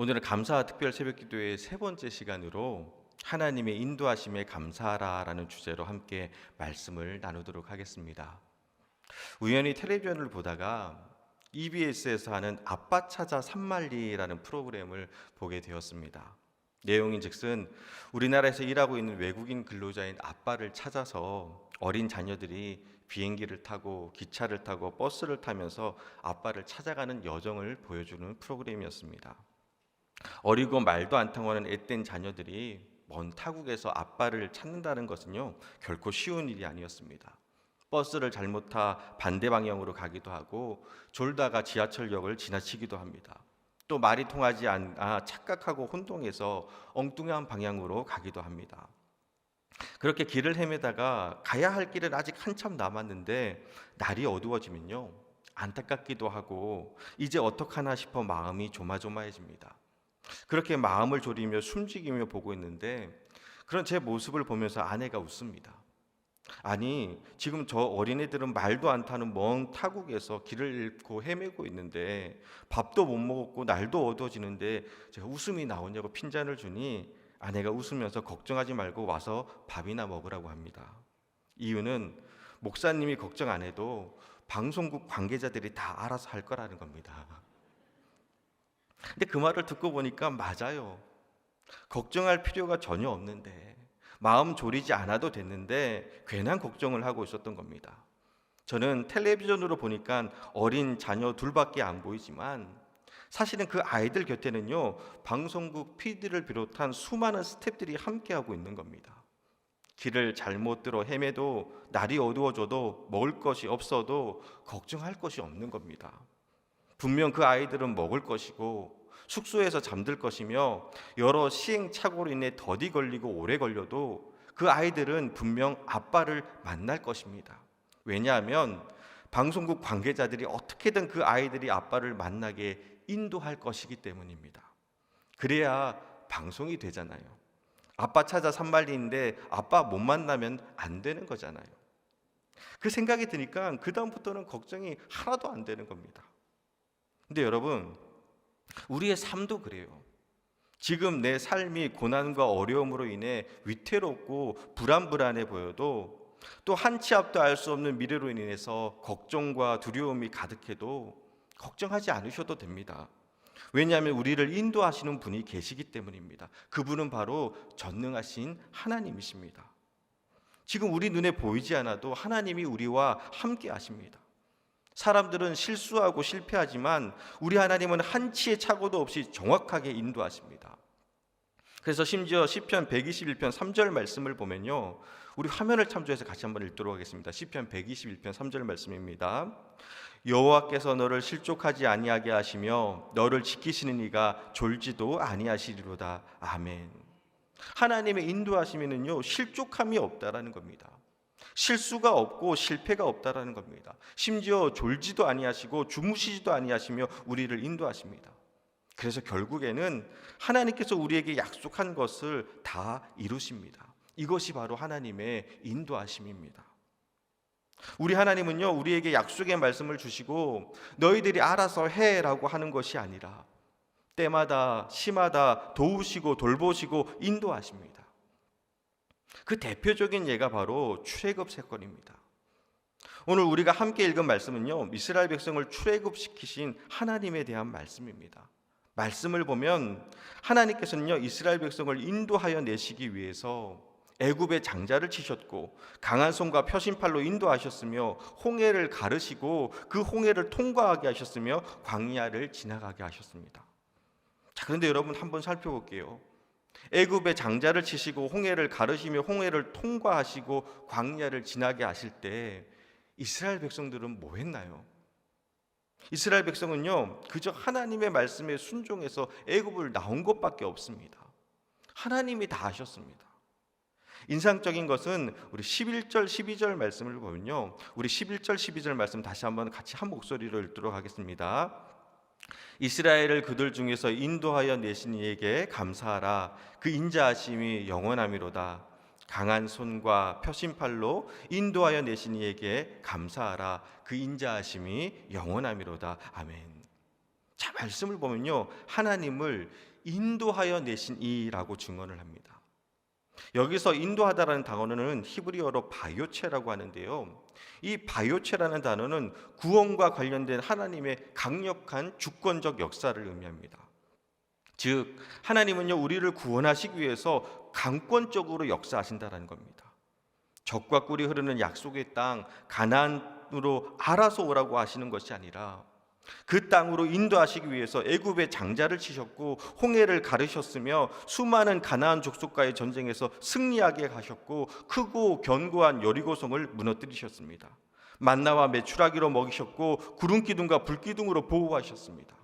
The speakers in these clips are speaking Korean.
오늘은 감사 특별 새벽 기도의 세 번째 시간으로 하나님의 인도하심에 감사하라라는 주제로 함께 말씀을 나누도록 하겠습니다. 우연히 텔레비전을 보다가 EBS에서 하는 아빠 찾아 산말리라는 프로그램을 보게 되었습니다. 내용인즉슨 우리나라에서 일하고 있는 외국인 근로자인 아빠를 찾아서 어린 자녀들이 비행기를 타고 기차를 타고 버스를 타면서 아빠를 찾아가는 여정을 보여주는 프로그램이었습니다. 어리고 말도 안 통하는 앳된 자녀들이 먼 타국에서 아빠를 찾는다는 것은요 결코 쉬운 일이 아니었습니다. 버스를 잘못 타 반대 방향으로 가기도 하고 졸다가 지하철역을 지나치기도 합니다. 또 말이 통하지 않아 착각하고 혼동해서 엉뚱한 방향으로 가기도 합니다. 그렇게 길을 헤매다가 가야 할 길은 아직 한참 남았는데 날이 어두워지면요 안타깝기도 하고 이제 어떡하나 싶어 마음이 조마조마해집니다. 그렇게 마음을 졸이며 숨죽이며 보고 있는데 그런 제 모습을 보면서 아내가 웃습니다. 아니, 지금 저 어린애들은 말도 안 타는 먼 타국에서 길을 잃고 헤매고 있는데 밥도 못 먹었고 날도 어두워지는데 제가 웃음이 나오냐고 핀잔을 주니 아내가 웃으면서 걱정하지 말고 와서 밥이나 먹으라고 합니다. 이유는 목사님이 걱정 안 해도 방송국 관계자들이 다 알아서 할 거라는 겁니다. 근데 그 말을 듣고 보니까 맞아요. 걱정할 필요가 전혀 없는데 마음 졸이지 않아도 됐는데 괜한 걱정을 하고 있었던 겁니다. 저는 텔레비전으로 보니까 어린 자녀 둘밖에 안 보이지만 사실은 그 아이들 곁에는요 방송국 PD를 비롯한 수많은 스탭들이 함께하고 있는 겁니다. 길을 잘못 들어 헤매도 날이 어두워져도 먹을 것이 없어도 걱정할 것이 없는 겁니다. 분명 그 아이들은 먹을 것이고 숙소에서 잠들 것이며 여러 시행착오로 인해 더디 걸리고 오래 걸려도 그 아이들은 분명 아빠를 만날 것입니다. 왜냐하면 방송국 관계자들이 어떻게든 그 아이들이 아빠를 만나게 인도할 것이기 때문입니다. 그래야 방송이 되잖아요. 아빠 찾아 산말리인데 아빠 못 만나면 안 되는 거잖아요. 그 생각이 드니까 그다음부터는 걱정이 하나도 안 되는 겁니다. 근데 여러분, 우리의 삶도 그래요. 지금 내 삶이 고난과 어려움으로 인해 위태롭고 불안불안해 보여도 또 한 치 앞도 알 수 없는 미래로 인해서 걱정과 두려움이 가득해도 걱정하지 않으셔도 됩니다. 왜냐하면 우리를 인도하시는 분이 계시기 때문입니다. 그분은 바로 전능하신 하나님이십니다. 지금 우리 눈에 보이지 않아도 하나님이 우리와 함께 하십니다. 사람들은 실수하고 실패하지만 우리 하나님은 한치의 착오도 없이 정확하게 인도하십니다. 그래서 심지어 시편 121편 3절 말씀을 보면요. 우리 화면을 참조해서 같이 한번 읽도록 하겠습니다. 시편 121편 3절 말씀입니다. 여호와께서 너를 실족하지 아니하게 하시며 너를 지키시는 이가 졸지도 아니하시리로다. 아멘. 하나님의 인도하심에는요. 실족함이 없다라는 겁니다. 실수가 없고 실패가 없다라는 겁니다. 심지어 졸지도 아니하시고 주무시지도 아니하시며 우리를 인도하십니다. 그래서 결국에는 하나님께서 우리에게 약속한 것을 다 이루십니다. 이것이 바로 하나님의 인도하심입니다. 우리 하나님은요, 우리에게 약속의 말씀을 주시고 너희들이 알아서 해라고 하는 것이 아니라 때마다 시마다 도우시고 돌보시고 인도하십니다. 그 대표적인 예가 바로 출애굽 사건입니다. 오늘 우리가 함께 읽은 말씀은요. 이스라엘 백성을 출애굽시키신 하나님에 대한 말씀입니다. 말씀을 보면 하나님께서는요. 이스라엘 백성을 인도하여 내시기 위해서 애굽의 장자를 치셨고 강한 손과 표심팔로 인도하셨으며 홍해를 가르시고 그 홍해를 통과하게 하셨으며 광야를 지나가게 하셨습니다. 자, 그런데 여러분 한번 살펴볼게요. 애굽의 장자를 치시고 홍해를 가르시며 홍해를 통과하시고 광야를 지나게 하실 때 이스라엘 백성들은 뭐 했나요? 이스라엘 백성은요 그저 하나님의 말씀에 순종해서 애굽을 나온 것밖에 없습니다. 하나님이 다 하셨습니다. 인상적인 것은 우리 11절 12절 말씀을 보면요. 우리 11절 12절 말씀 다시 한번 같이 한 목소리로 읽도록 하겠습니다. 이스라엘을 그들 중에서 인도하여 내신 이에게 감사하라. 그 인자하심이 영원함이로다. 강한 손과 표심팔로 인도하여 내신 이에게 감사하라. 그 인자하심이 영원함이로다. 아멘. 자, 말씀을 보면요. 하나님을 인도하여 내신 이라고 증언을 합니다. 여기서 인도하다라는 단어는 히브리어로 바요체라고 하는데요. 이 바요체라는 단어는 구원과 관련된 하나님의 강력한 주권적 역사를 의미합니다. 즉 하나님은요 우리를 구원하시기 위해서 강권적으로 역사하신다라는 겁니다. 적과 꿀이 흐르는 약속의 땅 가나안으로 알아서 오라고 하시는 것이 아니라 그 땅으로 인도하시기 위해서 애굽의 장자를 치셨고 홍해를 가르셨으며 수많은 가나안 족속과의 전쟁에서 승리하게 하셨고 크고 견고한 여리고성을 무너뜨리셨습니다. 만나와 메추라기로 먹이셨고 구름 기둥과 불 기둥으로 보호하셨습니다.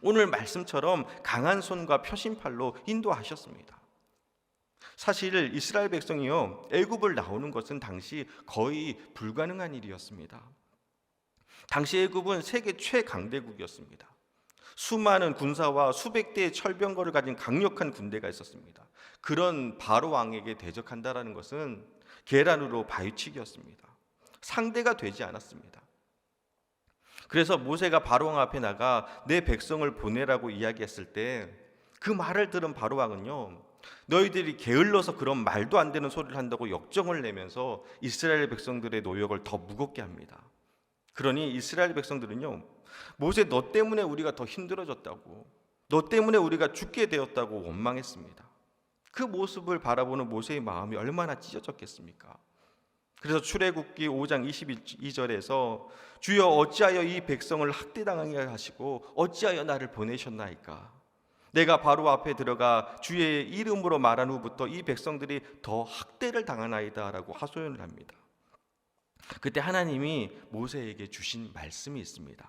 오늘 말씀처럼 강한 손과 표심팔로 인도하셨습니다. 사실 이스라엘 백성이요 애굽을 나오는 것은 당시 거의 불가능한 일이었습니다. 당시 애굽은 세계 최강대국이었습니다. 수많은 군사와 수백 대의 철병거를 가진 강력한 군대가 있었습니다. 그런 바로 왕에게 대적한다라는 것은 계란으로 바위치기였습니다. 상대가 되지 않았습니다. 그래서 모세가 바로 왕 앞에 나가 내 백성을 보내라고 이야기했을 때 그 말을 들은 바로 왕은요. 너희들이 게을러서 그런 말도 안 되는 소리를 한다고 역정을 내면서 이스라엘 백성들의 노역을 더 무겁게 합니다. 그러니 이스라엘 백성들은요. 모세 너 때문에 우리가 더 힘들어졌다고 너 때문에 우리가 죽게 되었다고 원망했습니다. 그 모습을 바라보는 모세의 마음이 얼마나 찢어졌겠습니까? 그래서 출애굽기 5장 22절에서 주여 어찌하여 이 백성을 학대당하게 하시고 어찌하여 나를 보내셨나이까 내가 바로 앞에 들어가 주의 이름으로 말한 후부터 이 백성들이 더 학대를 당하나이다라고 하소연을 합니다. 그때 하나님이 모세에게 주신 말씀이 있습니다.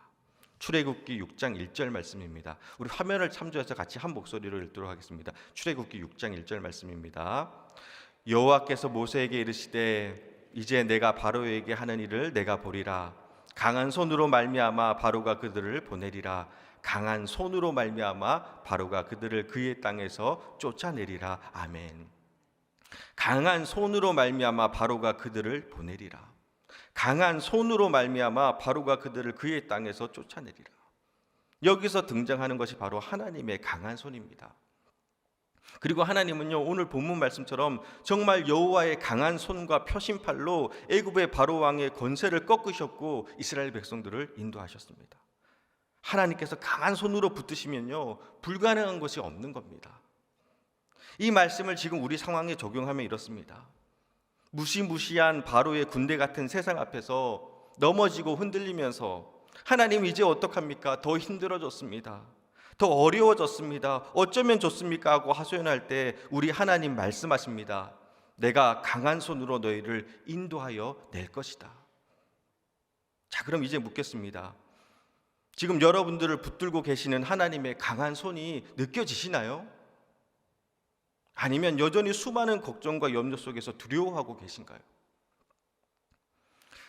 출애굽기 6장 1절 말씀입니다. 우리 화면을 참조해서 같이 한 목소리로 읽도록 하겠습니다. 출애굽기 6장 1절 말씀입니다. 여호와께서 모세에게 이르시되 이제 내가 바로에게 하는 일을 내가 보리라 강한 손으로 말미암아 바로가 그들을 보내리라 강한 손으로 말미암아 바로가 그들을 그의 땅에서 쫓아내리라 아멘. 강한 손으로 말미암아 바로가 그들을 보내리라. 강한 손으로 말미암아 바로가 그들을 그의 땅에서 쫓아내리라. 여기서 등장하는 것이 바로 하나님의 강한 손입니다. 그리고 하나님은요 오늘 본문 말씀처럼 정말 여호와의 강한 손과 표심팔로 애굽의 바로 왕의 권세를 꺾으셨고 이스라엘 백성들을 인도하셨습니다. 하나님께서 강한 손으로 붙드시면요 불가능한 것이 없는 겁니다. 이 말씀을 지금 우리 상황에 적용하면 이렇습니다. 무시무시한 바로의 군대 같은 세상 앞에서 넘어지고 흔들리면서 하나님 이제 어떡합니까? 더 힘들어졌습니다. 더 어려워졌습니다. 어쩌면 좋습니까? 하고 하소연할 때 우리 하나님 말씀하십니다. 내가 강한 손으로 너희를 인도하여 낼 것이다. 자, 그럼 이제 묻겠습니다. 지금 여러분들을 붙들고 계시는 하나님의 강한 손이 느껴지시나요? 아니면 여전히 수많은 걱정과 염려 속에서 두려워하고 계신가요?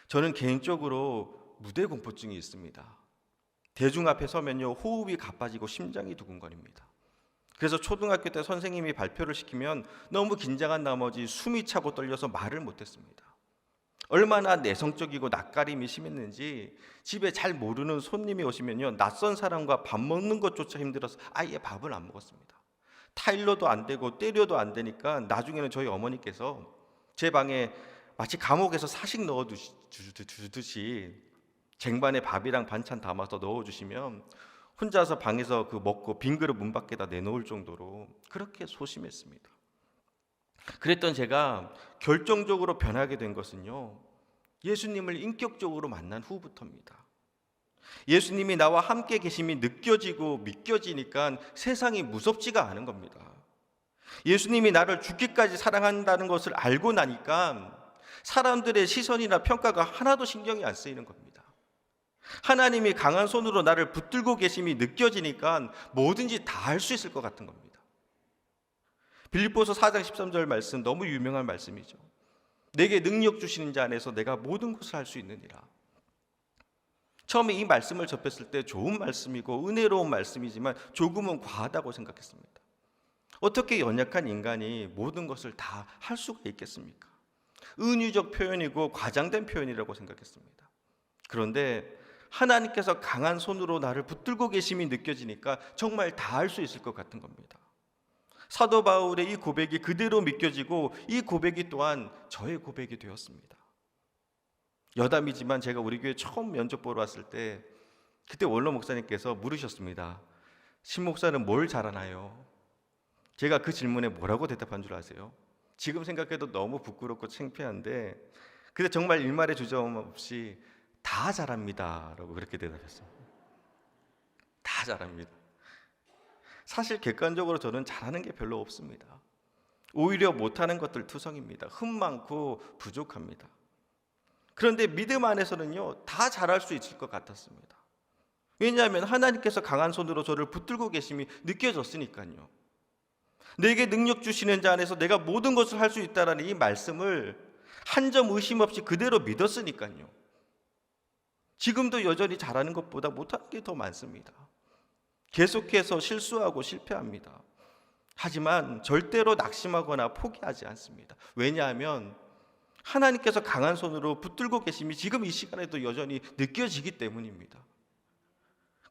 저는 개인적으로 무대 공포증이 있습니다. 대중 앞에 서면요 호흡이 가빠지고 심장이 두근거립니다. 그래서 초등학교 때 선생님이 발표를 시키면 너무 긴장한 나머지 숨이 차고 떨려서 말을 못했습니다. 얼마나 내성적이고 낯가림이 심했는지 집에 잘 모르는 손님이 오시면요 낯선 사람과 밥 먹는 것조차 힘들어서 아예 밥을 안 먹었습니다. 타일러도 안 되고 때려도 안 되니까 나중에는 저희 어머니께서 제 방에 마치 감옥에서 사식 넣어 두듯이 쟁반에 밥이랑 반찬 담아서 넣어 주시면 혼자서 방에서 그 먹고 빈 그릇 문 밖에다 내놓을 정도로 그렇게 소심했습니다. 그랬던 제가 결정적으로 변하게 된 것은요. 예수님을 인격적으로 만난 후부터입니다. 예수님이 나와 함께 계심이 느껴지고 믿겨지니까 세상이 무섭지가 않은 겁니다. 예수님이 나를 죽기까지 사랑한다는 것을 알고 나니까 사람들의 시선이나 평가가 하나도 신경이 안 쓰이는 겁니다. 하나님이 강한 손으로 나를 붙들고 계심이 느껴지니까 뭐든지 다 할 수 있을 것 같은 겁니다. 빌립보서 4장 13절 말씀 너무 유명한 말씀이죠. 내게 능력 주시는 자 안에서 내가 모든 것을 할 수 있느니라. 처음에 이 말씀을 접했을 때 좋은 말씀이고 은혜로운 말씀이지만 조금은 과하다고 생각했습니다. 어떻게 연약한 인간이 모든 것을 다 할 수가 있겠습니까? 은유적 표현이고 과장된 표현이라고 생각했습니다. 그런데 하나님께서 강한 손으로 나를 붙들고 계심이 느껴지니까 정말 다 할 수 있을 것 같은 겁니다. 사도 바울의 이 고백이 그대로 믿겨지고 이 고백이 또한 저의 고백이 되었습니다. 여담이지만 제가 우리 교회 처음 면접 보러 왔을 때 그때 원로 목사님께서 물으셨습니다. 신 목사는 뭘 잘하나요? 제가 그 질문에 뭐라고 대답한 줄 아세요? 지금 생각해도 너무 부끄럽고 창피한데 근데 정말 일말의 주저함 없이 다 잘합니다라고 그렇게 대답했어요. 다 잘합니다. 사실 객관적으로 저는 잘하는 게 별로 없습니다. 오히려 못하는 것들 투성입니다. 흠 많고 부족합니다. 그런데 믿음 안에서는요, 다 잘할 수 있을 것 같았습니다. 왜냐하면 하나님께서 강한 손으로 저를 붙들고 계심이 느껴졌으니까요. 내게 능력 주시는 자 안에서 내가 모든 것을 할 수 있다라는 이 말씀을 한 점 의심 없이 그대로 믿었으니까요. 지금도 여전히 잘하는 것보다 못하는 게 더 많습니다. 계속해서 실수하고 실패합니다. 하지만 절대로 낙심하거나 포기하지 않습니다. 왜냐하면 하나님께서 강한 손으로 붙들고 계심이 지금 이 시간에도 여전히 느껴지기 때문입니다.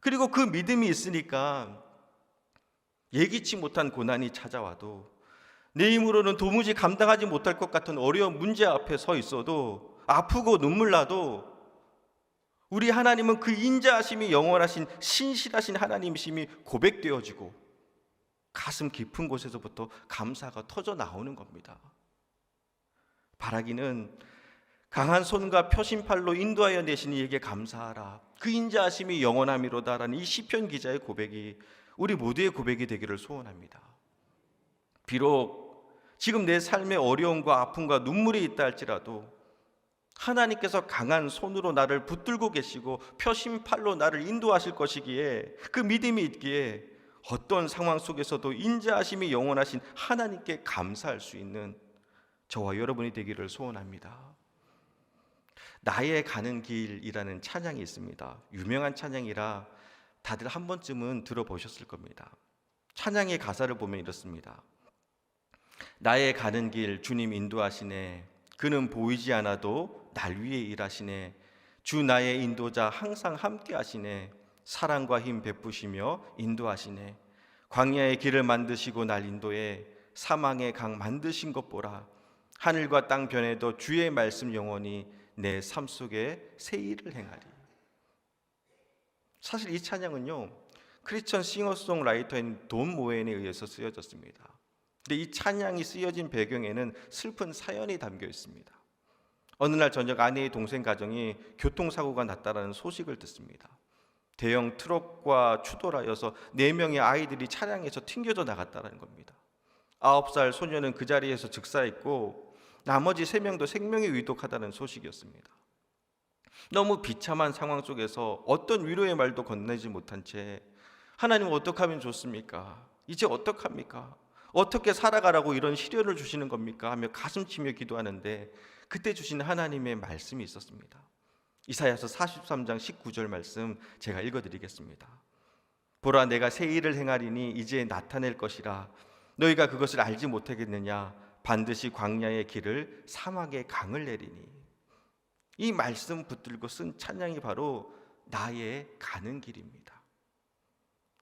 그리고 그 믿음이 있으니까 예기치 못한 고난이 찾아와도 내 힘으로는 도무지 감당하지 못할 것 같은 어려운 문제 앞에 서 있어도 아프고 눈물 나도 우리 하나님은 그 인자하심이 영원하신 신실하신 하나님이심이 고백되어지고 가슴 깊은 곳에서부터 감사가 터져 나오는 겁니다. 바라기는 강한 손과 표심팔로 인도하여 내신 이에게 감사하라. 그 인자하심이 영원함이로다라는 이 시편 기자의 고백이 우리 모두의 고백이 되기를 소원합니다. 비록 지금 내 삶의 어려움과 아픔과 눈물이 있다 할지라도 하나님께서 강한 손으로 나를 붙들고 계시고 표심팔로 나를 인도하실 것이기에 그 믿음이 있기에 어떤 상황 속에서도 인자하심이 영원하신 하나님께 감사할 수 있는 저와 여러분이 되기를 소원합니다. 나의 가는 길이라는 찬양이 있습니다. 유명한 찬양이라 다들 한 번쯤은 들어보셨을 겁니다. 찬양의 가사를 보면 이렇습니다. 나의 가는 길 주님 인도하시네. 그는 보이지 않아도 날 위해 일하시네. 주 나의 인도자 항상 함께 하시네. 사랑과 힘 베푸시며 인도하시네. 광야의 길을 만드시고 날 인도해 사망의 강 만드신 것 보라. 하늘과 땅 변해도 주의 말씀 영원히 내 삶 속에 새 일을 행하리. 사실 이 찬양은요 크리스천 싱어송라이터인 돈 모엔에 의해서 쓰여졌습니다. 근데 이 찬양이 쓰여진 배경에는 슬픈 사연이 담겨 있습니다. 어느 날 저녁 아내의 동생 가정이 교통사고가 났다라는 소식을 듣습니다. 대형 트럭과 추돌하여서 네 명의 아이들이 차량에서 튕겨져 나갔다는 겁니다. 아홉 살 소녀는 그 자리에서 즉사했고 나머지 세 명도 생명이 위독하다는 소식이었습니다. 너무 비참한 상황 속에서 어떤 위로의 말도 건네지 못한 채 하나님 어떻게 하면 좋습니까? 이제 어떡합니까? 어떻게 살아가라고 이런 시련을 주시는 겁니까? 하며 가슴 치며 기도하는데 그때 주신 하나님의 말씀이 있었습니다. 이사야서 43장 19절 말씀 제가 읽어 드리겠습니다. 보라 내가 새 일을 행하리니 이제 나타낼 것이라 너희가 그것을 알지 못하겠느냐 반드시 광야의 길을 사막의 강을 내리니 이 말씀 붙들고 쓴 찬양이 바로 나의 가는 길입니다.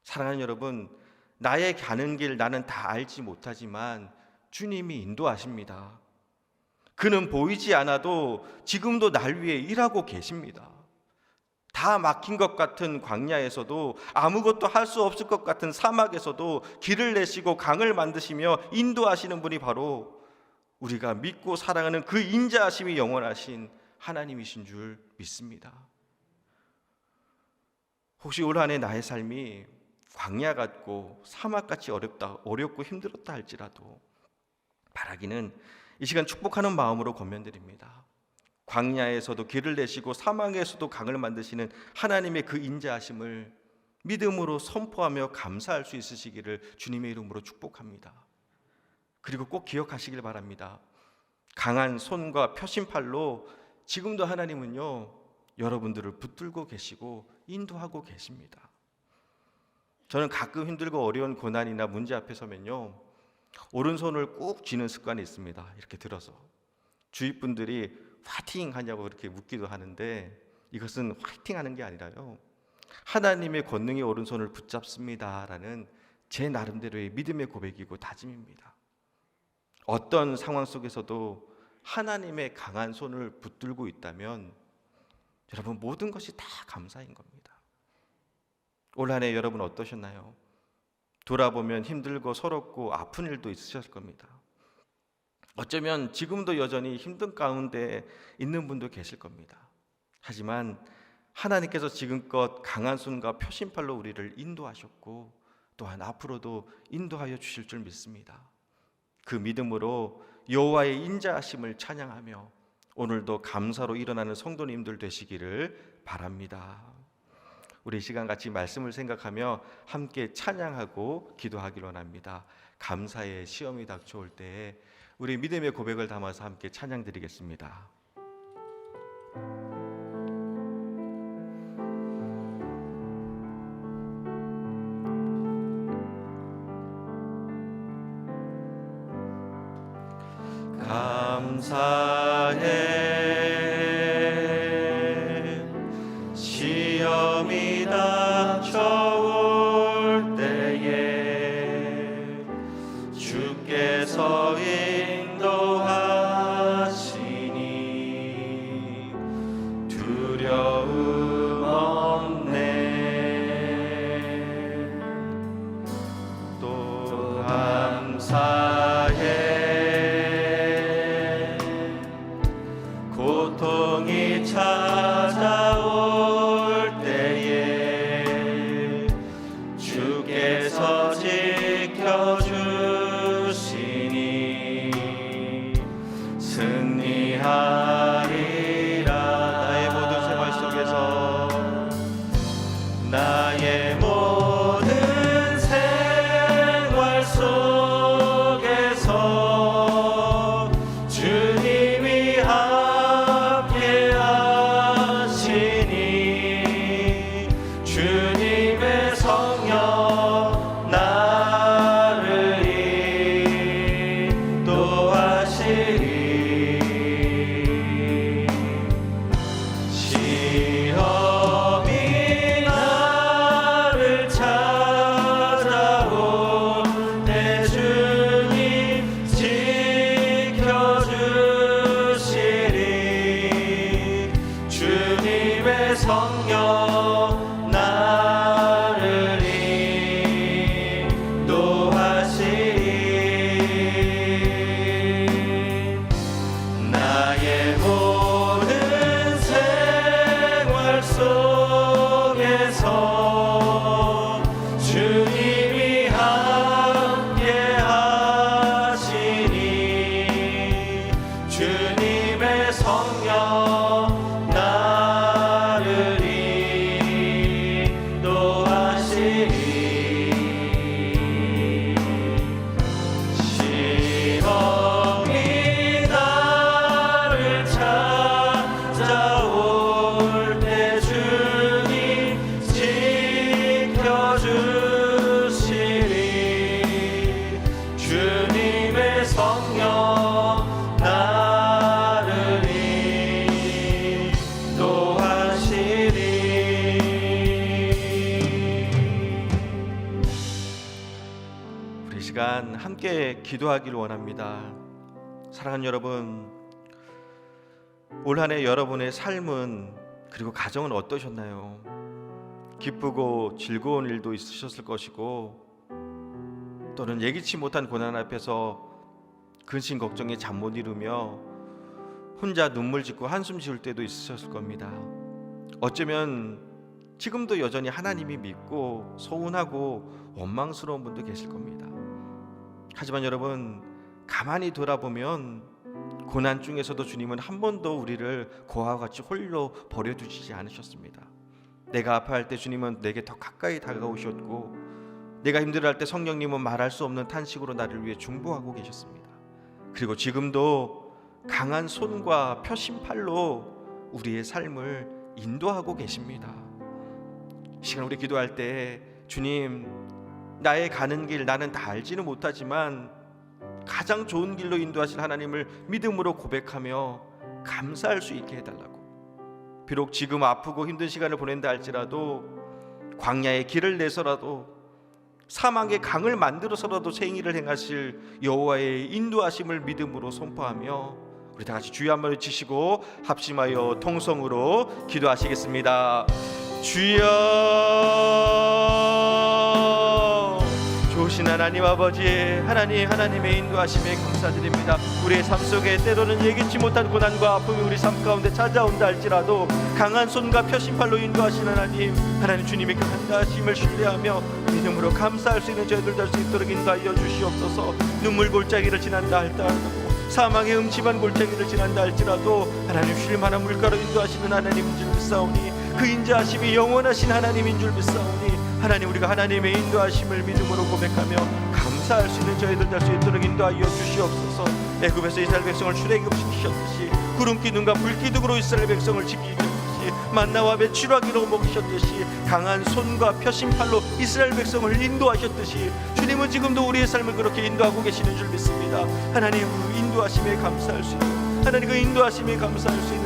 사랑하는 여러분, 나의 가는 길 나는 다 알지 못하지만 주님이 인도하십니다. 그는 보이지 않아도 지금도 날 위해 일하고 계십니다. 다 막힌 것 같은 광야에서도 아무것도 할 수 없을 것 같은 사막에서도 길을 내시고 강을 만드시며 인도하시는 분이 바로 우리가 믿고 사랑하는 그 인자하심이 영원하신 하나님이신 줄 믿습니다. 혹시 올 한해 나의 삶이 광야 같고 사막 같이 어렵다 어렵고 힘들었다 할지라도 바라기는 이 시간 축복하는 마음으로 권면드립니다. 광야에서도 길을 내시고 사망에서도 강을 만드시는 하나님의 그 인자하심을 믿음으로 선포하며 감사할 수 있으시기를 주님의 이름으로 축복합니다. 그리고 꼭 기억하시길 바랍니다. 강한 손과 표심팔로 지금도 하나님은요 여러분들을 붙들고 계시고 인도하고 계십니다. 저는 가끔 힘들고 어려운 고난이나 문제 앞에 서면요 오른손을 꾹 쥐는 습관이 있습니다. 이렇게 들어서 주위 분들이 파팅 하냐고 그렇게 묻기도 하는데 이것은 화이팅 하는 게 아니라요. 하나님의 권능의 오른손을 붙잡습니다라는 제 나름대로의 믿음의 고백이고 다짐입니다. 어떤 상황 속에서도 하나님의 강한 손을 붙들고 있다면 여러분 모든 것이 다 감사인 겁니다. 올 한해 여러분 어떠셨나요? 돌아보면 힘들고 서럽고 아픈 일도 있으셨을 겁니다. 어쩌면 지금도 여전히 힘든 가운데 있는 분도 계실 겁니다. 하지만 하나님께서 지금껏 강한 손과 표심팔로 우리를 인도하셨고 또한 앞으로도 인도하여 주실 줄 믿습니다. 그 믿음으로 여호와의 인자하심을 찬양하며 오늘도 감사로 일어나는 성도님들 되시기를 바랍니다. 우리 이 시간 같이 말씀을 생각하며 함께 찬양하고 기도하기로 합니다. 감사의 시험이 닥쳐올 때에 우리 믿음의 고백을 담아서 함께 찬양 드리겠습니다. 감 기도하기를 원합니다. 사랑하는 여러분, 올 한 해 여러분의 삶은 그리고 가정은 어떠셨나요? 기쁘고 즐거운 일도 있으셨을 것이고 또는 예기치 못한 고난 앞에서 근심 걱정에 잠 못 이루며 혼자 눈물 짓고 한숨 지을 때도 있으셨을 겁니다. 어쩌면 지금도 여전히 하나님이 믿고 소원하고 원망스러운 분도 계실 겁니다. 하지만 여러분 가만히 돌아보면 고난 중에서도 주님은 한 번도 우리를 고아와 같이 홀로 버려두시지 않으셨습니다. 내가 아파할 때 주님은 내게 더 가까이 다가오셨고 내가 힘들어할 때 성령님은 말할 수 없는 탄식으로 나를 위해 중보하고 계셨습니다. 그리고 지금도 강한 손과 표심팔로 우리의 삶을 인도하고 계십니다. 이 시간 우리 기도할 때 주님 나의 가는 길 나는 다 알지는 못하지만 가장 좋은 길로 인도하실 하나님을 믿음으로 고백하며 감사할 수 있게 해달라고 비록 지금 아프고 힘든 시간을 보낸다 할지라도 광야의 길을 내서라도 사망의 강을 만들어서라도 생일을 행하실 여호와의 인도하심을 믿음으로 선포하며 우리 다 같이 주여 한번 외치시고 합심하여 통성으로 기도하시겠습니다. 주여 좋으신 하나님 아버지 하나님 하나님의 인도하심에 감사드립니다. 우리의 삶 속에 때로는 예기치 못한 고난과 아픔이 우리 삶 가운데 찾아온다 할지라도 강한 손과 표심팔로 인도하신 하나님 하나님 주님의 그 한다하심을 신뢰하며 믿음으로 감사할 수 있는 저희들 될 수 있도록 인도하여 주시옵소서. 눈물 골짜기를 지난다 할지라도 사망의 음침한 골짜기를 지난다 할지라도 하나님 쉴만한 물가로 인도하시는 하나님인 줄 믿사오니 그 인자하심이 영원하신 하나님인 줄 믿사오니 하나님 우리가 하나님의 인도하심을 믿음으로 고백하며 감사할 수 있는 저희들 될 수 있도록 인도하여 주시옵소서. 애굽에서 이스라엘 백성을 출애굽 시키셨듯이 구름 기둥과 불 기둥으로 이스라엘 백성을 지키셨듯이 만나와 배 칠화기로 먹이셨듯이 강한 손과 표심팔로 이스라엘 백성을 인도하셨듯이 주님은 지금도 우리의 삶을 그렇게 인도하고 계시는 줄 믿습니다. 하나님 그 인도하심에 감사할 수 있는 하나님 그 인도하심에 감사할 수 있는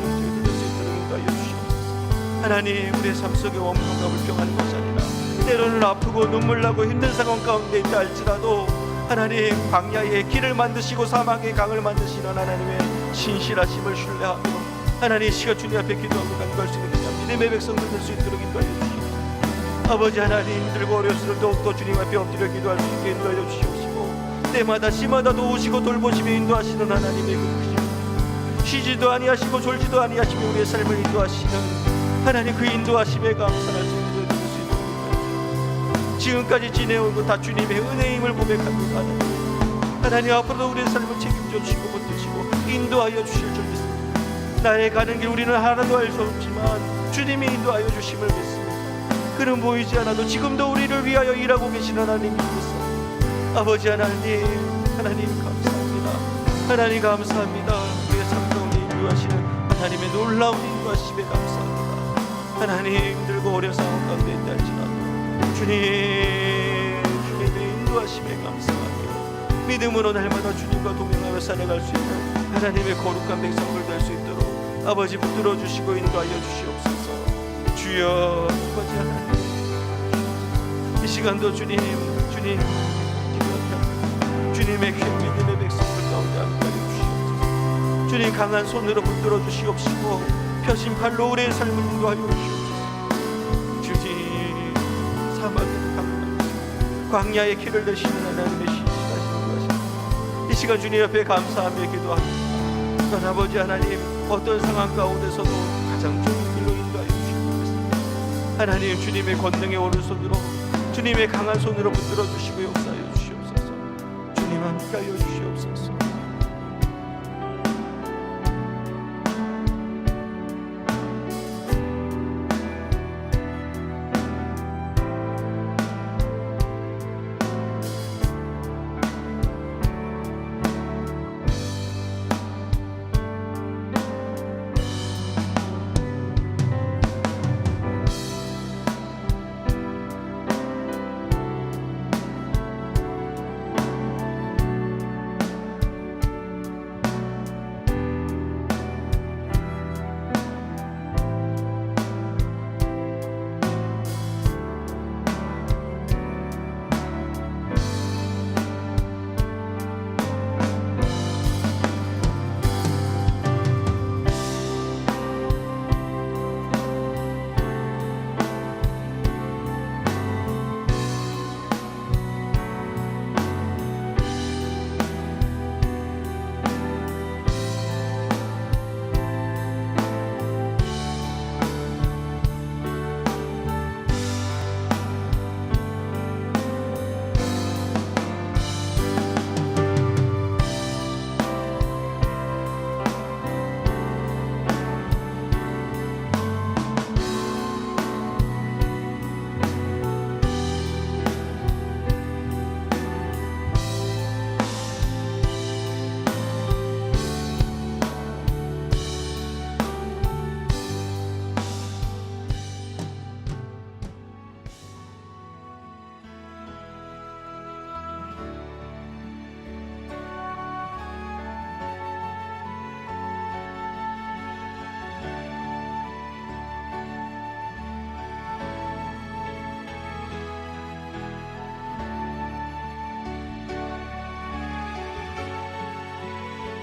하나님 우리의 삶 속에 원망과 불평하는 것이 아니라 때로는 아프고 눈물 나고 힘든 상황 가운데 있다 할지라도 하나님 광야에 길을 만드시고 사막에 강을 만드시는 하나님의 신실하심을 신뢰하며 하나님 이 시간 주님 앞에 기도하고 간구할 수 있는 그냥 믿음의 백성들 될 수 있도록 인도하여 주시옵소서 아버지 하나님 들고 어려울수록 더욱더 주님 앞에 엎드려 기도할 수 있게 인도하여 주시옵시고 때마다 시마다 도우시고 돌보시며 인도하시는 하나님의 그 크신 쉬지도 아니하시고 졸지도 아니하시며 우리의 삶을 인도하시는 하나님 그 인도하심에 수 될수 있도록 인도하여 주시옵소서. 지금까지 지내오고 다 주님의 은혜임을 고백합니다 하나님 하나님 앞으로도 우리의 삶을 책임져 주시고 붙드시고 인도하여 주실 줄 믿습니다. 나의 가는 길 우리는 하나도 알 수 없지만 주님이 인도하여 주심을 믿습니다. 그는 보이지 않아도 지금도 우리를 위하여 일하고 계시는 하나님이 있습니다. 아버지 하나님 하나님 감사합니다. 하나님 감사합니다. 우리의 삶 가운데 인도하시는 하나님의 놀라운 인도하심에 감사합니다 하나님 들고 어려운 상황 가운데 있다 할지라도 주님 주님의 인도하심에 감사하며 믿음으로 날마다 주님과 동행하며 살아갈 수 있는 하나님의 거룩한 백성들 될수 있도록 아버지 붙들어 주시고 인도하여 주시옵소서. 주여 아버지 하나님 이 시간도 주님 주님 주님의 귀 믿음의 백성들 가운데 함께 주시옵소서. 주님 강한 손으로 붙들어 주시옵시고 펴신 팔로 우리의 삶을 인도하여 주시옵소서. 주님 사막의 강을 광야의 길을 내시는 하나님의 것이 이 시간 주님 옆에 감사하며 기도합니다. 전 아버지 하나님 어떤 상황 가운데서도 가장 좋은 길로 인도하여 주시옵소서. 하나님 주님의 권능의 오른손으로 주님의 강한 손으로 붙들어 주시고 역사하여 주시옵소서. 주님 함께하여 주시옵소서